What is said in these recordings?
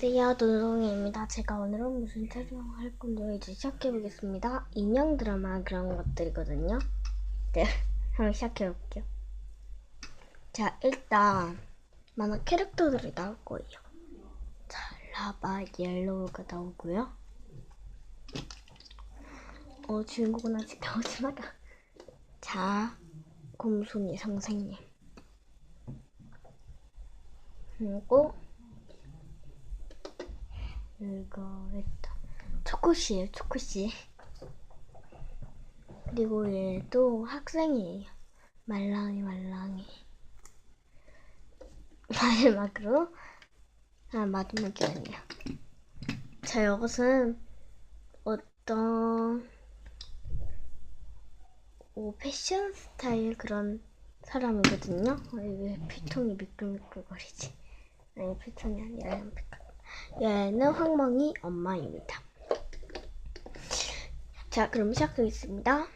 안녕하세요 도동입니다. 제가 오늘은 무슨 촬영을 할 건데요. 이제 시작해 보겠습니다. 인형 드라마 그런 것들이거든요. 네, 한번 시작해 볼게요. 자, 일단 만화 캐릭터들이 나올 거예요. 자, 라바 옐로우가 나오고요. 어, 주인공은 아직 나오지 마라. 자, 곰순이 선생님. 그리고 이거 일단 초코씨예요 초코씨. 그리고 얘도 학생이에요. 말랑이 말랑이. 마지막으로? 아 마지막이 아니야. 자 이것은 어떤 오, 패션 스타일 그런 사람이거든요. 아, 왜 피통이 미끌미끌거리지. 아니 피통이 아니라 피통 얘는 황멍이 엄마입니다. 자, 그럼 시작하겠습니다.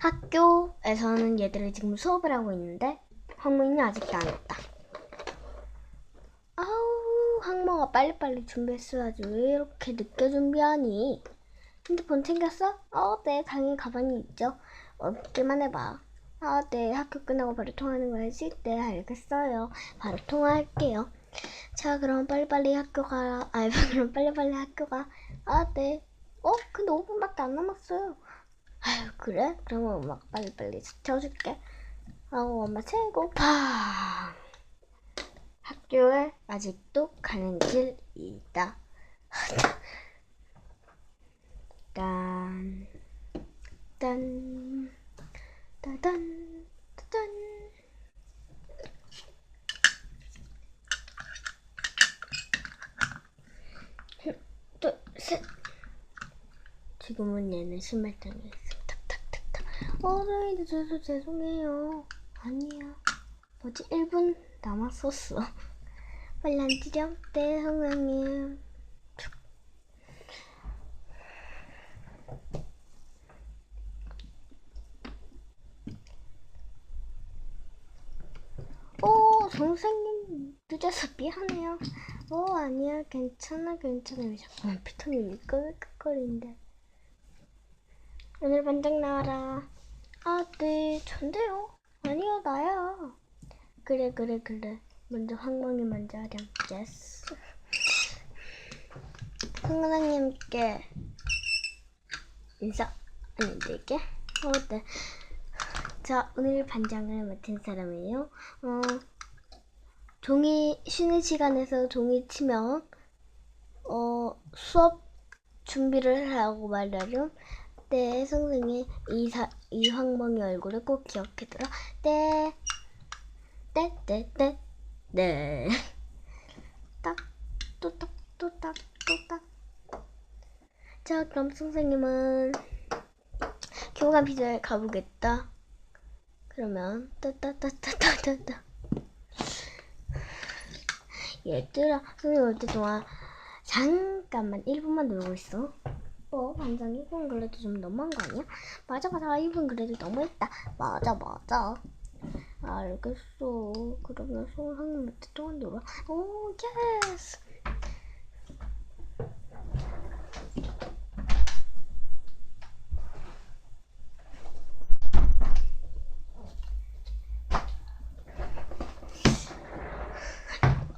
학교에서는 얘들이 지금 수업을 하고 있는데 황멍이는 아직도 안 왔다. 아우, 황멍아 빨리빨리 준비했어야지. 왜 이렇게 늦게 준비하니? 핸드폰 챙겼어? 어, 네, 당연히 가방이 있죠. 없기만 해봐. 아, 네, 학교 끝나고 바로 통화하는 거야지? 네, 알겠어요. 바로 통화할게요. 자, 그럼 빨리빨리 학교 가라. 아, 그럼 빨리빨리 학교 가. 아, 네. 어? 근데 5분밖에 안 남았어요. 아유, 그래? 그러면 엄마가 빨리빨리 채워줄게. 아우, 엄마 최고파. 학교에 아직도 가는 길이다. 딴, 딴, 따단. 지금은 얘는 신발장에 있어. 탁탁탁탁. 어, 저희 늦어서 죄송해요. 아니야. 뭐지? 1분 남았었어. 빨리 앉으렴. 네, 선생님. 오, 선생님 늦어서 미안해요. 어, 아니야. 괜찮아, 괜찮아. 왜 자꾸 피통이 미끌미끌거리는데. 오늘 반장 나와라. 아, 네, 전데요. 아니야, 나야. 그래, 그래, 그래. 먼저 황망이 먼저 하렴. 예스. 선생님께 인사 안 드릴게. 어, 네. 자, 오늘 반장을 맡은 사람이에요. 어, 종이 쉬는 시간에서 종이 치면 어 수업 준비를 하고 말하렴. 네, 선생님 이사 이황멍이 얼굴을 꼭 기억해둬라. 네, 네, 네, 네, 네. 딱, 또딱, 또딱, 또딱. 자, 그럼 선생님은 교감 비자에 가보겠다. 그러면 따따따따따따. 얘들아, 선생님 올 때 동안 잠깐만 1분만 놀고 있어. 어, 반장 1분 그래도 좀 너무한 거 아니야? 맞아, 맞아. 1분 그래도 너무했다. 맞아, 맞아. 알겠어. 그러면 선생님 올때 동안 놀아. 오, 예스.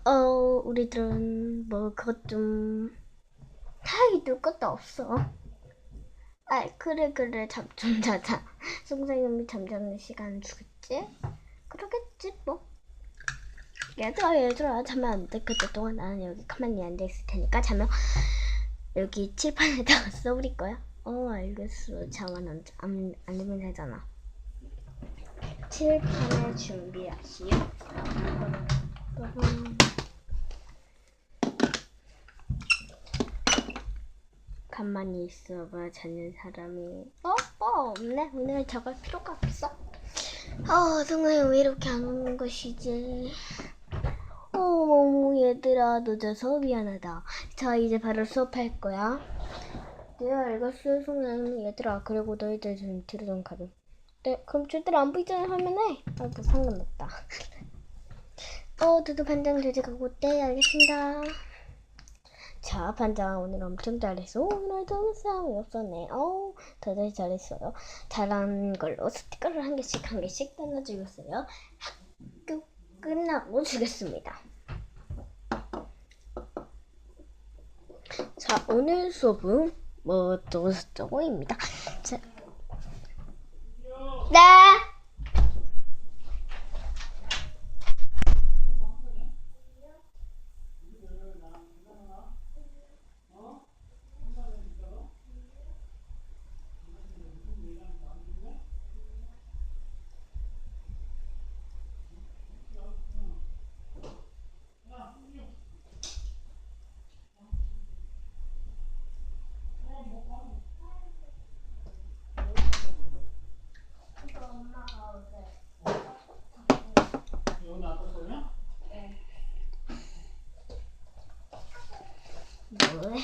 어, 우리들은 뭐 그것 좀 놀 것도 없어. 아, 그래 그래 잠 좀 자자. 선생님이 잠자는 시간 주겠지? 그러겠지 뭐. 얘들아 얘들아 자면 안 돼. 그때 동안 나는 여기 가만히 앉아 있을 테니까 자면 여기 칠판에다가 써버릴 거야. 어 알겠어. 자만 안, 안, 안 되면 되잖아. 칠판에 준비하시오. 빠밤. 가만히 있어봐 자는 사람이. 어? 어 없네. 오늘 저걸 필요가 없어. 아 선생님 왜 이렇게 안 오는 것이지? 어머 얘들아 늦어서 미안하다. 자 이제 바로 수업할 거야. 네 알겠어요 선생님 얘들아 그리고 너희들 좀 뒤로 좀 가렴 네 그럼 절대로 안 보이잖아 화면에? 아이고 상관없다. 어, 두두 반장 돼지 가고 네, 알겠습니다. 자, 반장 오늘 엄청 잘했어. 오늘도 싸움이 없었네. 어우, 다들 잘했어요. 잘한 걸로 스티커를 한 개씩 한 개씩 떼어주겠어요. 학교 끝나고 주겠습니다. 자, 오늘 수업은 뭐 어쩌고 저쩌고입니다. 자, 네. 뭐해?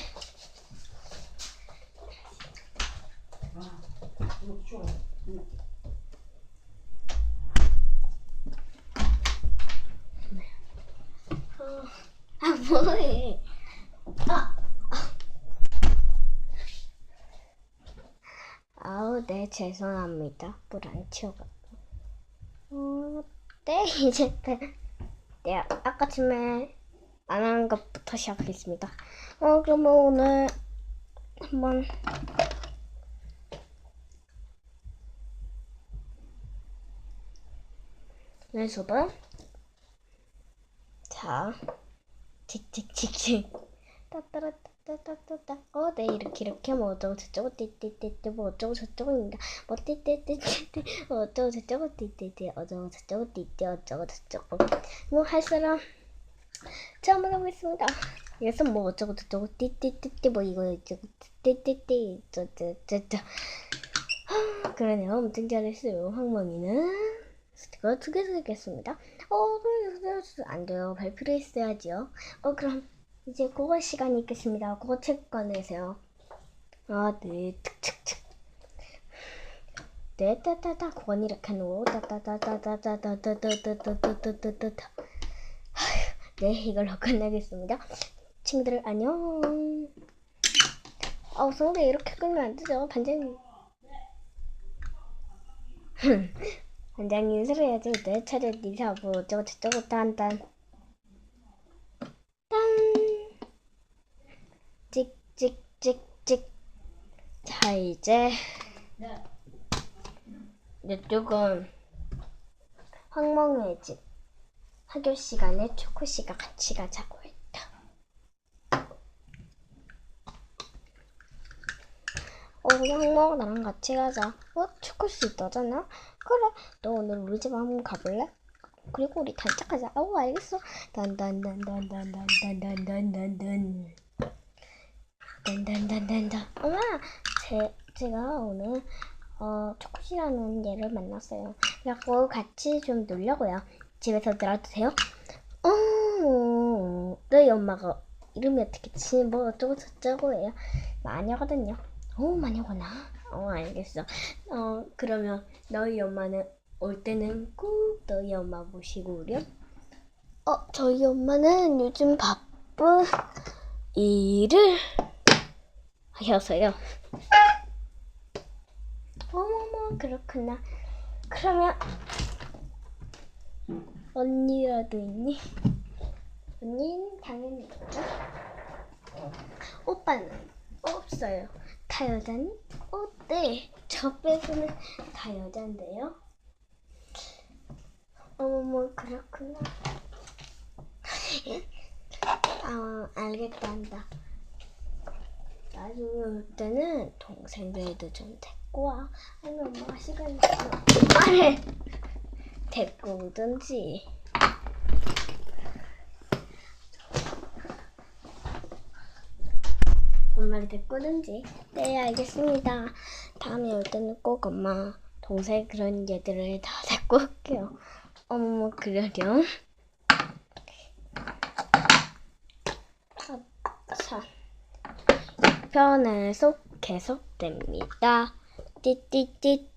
아 뭐해? 아, 아우 네 죄송합니다. 물 안 치워갖고. 어, 네 이제 네, 네 아까쯤에 안 하는 것부터 시작하겠습니다. 어 그러면 오늘 한번 오늘 수업은 자 칙칙칙칙. 따따라따따따따. 어 네 이렇게 이렇게. 뭐 어쩌고 저쩌고 띠띠띠띠. 뭐 어쩌고 저쩌고입니다 뭐 띠띠띠띠띠. 뭐 어쩌고 저쩌고 띠띠띠. 어쩌고 저쩌고 띠띠. 어쩌고 저쩌고. 뭐 할 사람. 자 한번 해보겠습니다. 그래서 뭐 어쩌고 저쩌고 띠띠띠띠. 뭐 이거 어쩌고 띠띠띠. 저저저저. 그러네요. 엄청 잘했어요. 황망이는 스티커 두 개 쓰겠습니다 어 안 돼요 발표를 했어야지요 어 그럼 이제 국어 시간이 있겠습니다 국어 책 꺼내세요 아네 특특특 네 따따따 국어는 이렇게 놓고 따따따따따따따따따따따따따따 네 이걸로 끝내겠습니다 친구들 안녕 어 성대 이렇게 끄면 안 되죠 반장님 반장님 인사를 해야지 내 차례 뭐 어쩌고 저쩌고 딴딴 딴. 찍찍찍찍. 자 이제. 이쪽은 황멍의 집. 학교 시간에 초코 씨가 같이 가자고 했다. 어, 황멍 나랑 같이 가자. 어, 씨 너잖아. 그래, 너 오늘 우리 집 한번 가볼래? 그리고 우리 단짝하자. 어, 알겠어. 단단단단단단단단단단. 단단단단단. 엄마, 제 제가 오늘 어 초코씨라는 얘를 만났어요. 그래갖고 같이 좀 놀려고요. 집에서 놀아도 돼요? 어, 너희 엄마가 이름이 어떻게 지? 뭐 어쩌고 저쩌고 해요. 마녀거든요. 오, 마녀구나. 어, 알겠어. 어, 그러면 너희 엄마는 올 때는 꼭 너희 엄마 모시고 오렴? 어, 저희 엄마는 요즘 바쁜 일을 하셔서요. 어머머, 그렇구나. 그러면 언니라도 있니? 언니는 당연히 있죠. 오빠는 없어요. 다 여자니? 어, 네. 저 빼고는 다 여잔데요. 어머머, 그렇구나. 아, 알겠다 한다. 나중에 올 때는 동생들도 좀 데리고 와. 아니면 엄마가 시간 있으면 엄마를 데리고 오든지. 데리고 오든지. 네, 알겠습니다. 다음에 올 때는 꼭 엄마, 동생 그런 얘들을 다 데리고 올게요. 어머머, 그러렴. 아, 자. 편에서 계속됩니다. 띠띠띠